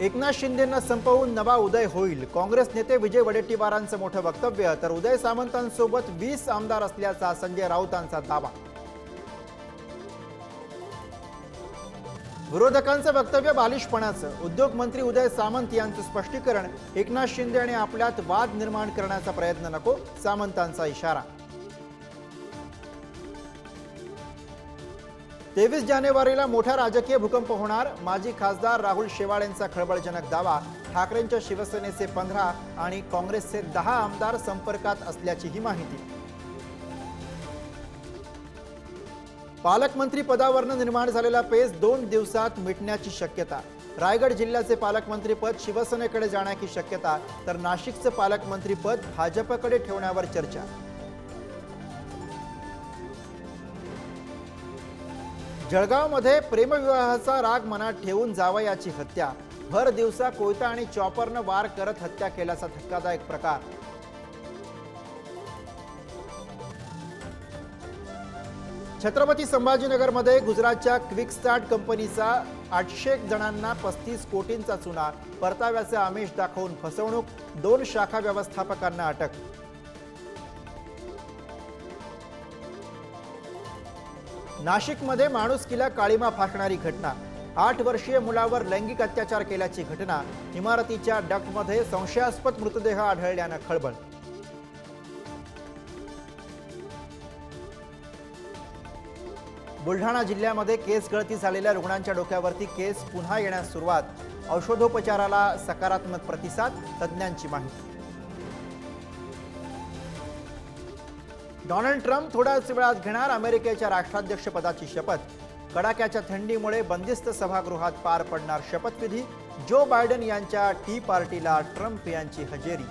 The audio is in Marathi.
एकनाथ शिंदेंना संपवून नवा उदय होईल. काँग्रेस नेते विजय वडेट्टीवारांचं मोठं वक्तव्य तर उदय सामंतांसोबत वीस आमदार असल्याचा संजय राऊतांचा दावा. विरोधकांचं वक्तव्य बालिशपणाचं. उद्योग मंत्री उदय सामंत यांचं स्पष्टीकरण एकनाथ शिंदे आणि आपल्यात वाद निर्माण करण्याचा प्रयत्न नको सामंतांचा इशारा. तेवीस जानेवारीला मोठा राजकीय भूकंप होणार. माजी खासदार राहुल शेवाळ यांचा खळबळजनक दावा. ठाकरेंच्या शिवसेनेचे पंधरा आणि काँग्रेसचे दहा आमदार संपर्कात असल्याचीही माहिती. पालकमंत्री पदावरनं निर्माण झालेला पेच दोन दिवसात मिटण्याची शक्यता. रायगड जिल्ह्याचे पालकमंत्रीपद शिवसेनेकडे जाण्याची शक्यता तर नाशिकचं पालकमंत्रीपद भाजपकडे ठेवण्यावर चर्चा. जळगावमध्ये प्रेमविवाहाचा राग मनात ठेवून जावयाची हत्या. भर दिवसा कोयता आणि चॉपरनं वार करत हत्या केल्याचा धक्कादायक प्रकार. छत्रपती संभाजीनगरमध्ये गुजरातच्या क्विक स्टार्ट कंपनीचा आठशे जणांना पस्तीस कोटींचा चुना परताव्याचे आमिष दाखवून फसवणूक दोन शाखा व्यवस्थापकांना अटक. नाशिकमध्ये माणुसकीला काळीमा फाकणारी घटना. आठ वर्षीय मुलावर लैंगिक अत्याचार केल्याची घटना. इमारतीच्या डक्टमध्ये संशयास्पद मृतदेह आढळल्यानं खळबळ. बुलढाणा जिल्ह्यामध्ये केस गळती झालेल्या रुग्णांच्या डोक्यावरती केस पुन्हा येण्यास सुरुवात. औषधोपचाराला सकारात्मक प्रतिसाद तज्ज्ञांची माहिती. डोनाल्ड ट्रम्प थोड्याच वेळात घेणार अमेरिकेच्या राष्ट्राध्यक्षपदाची शपथ. कडाक्याच्या थंडीमुळे बंदिस्त सभागृहात पार पडणार शपथविधी. जो बायडन यांच्या टी पार्टीला ट्रम्प यांची हजेरी.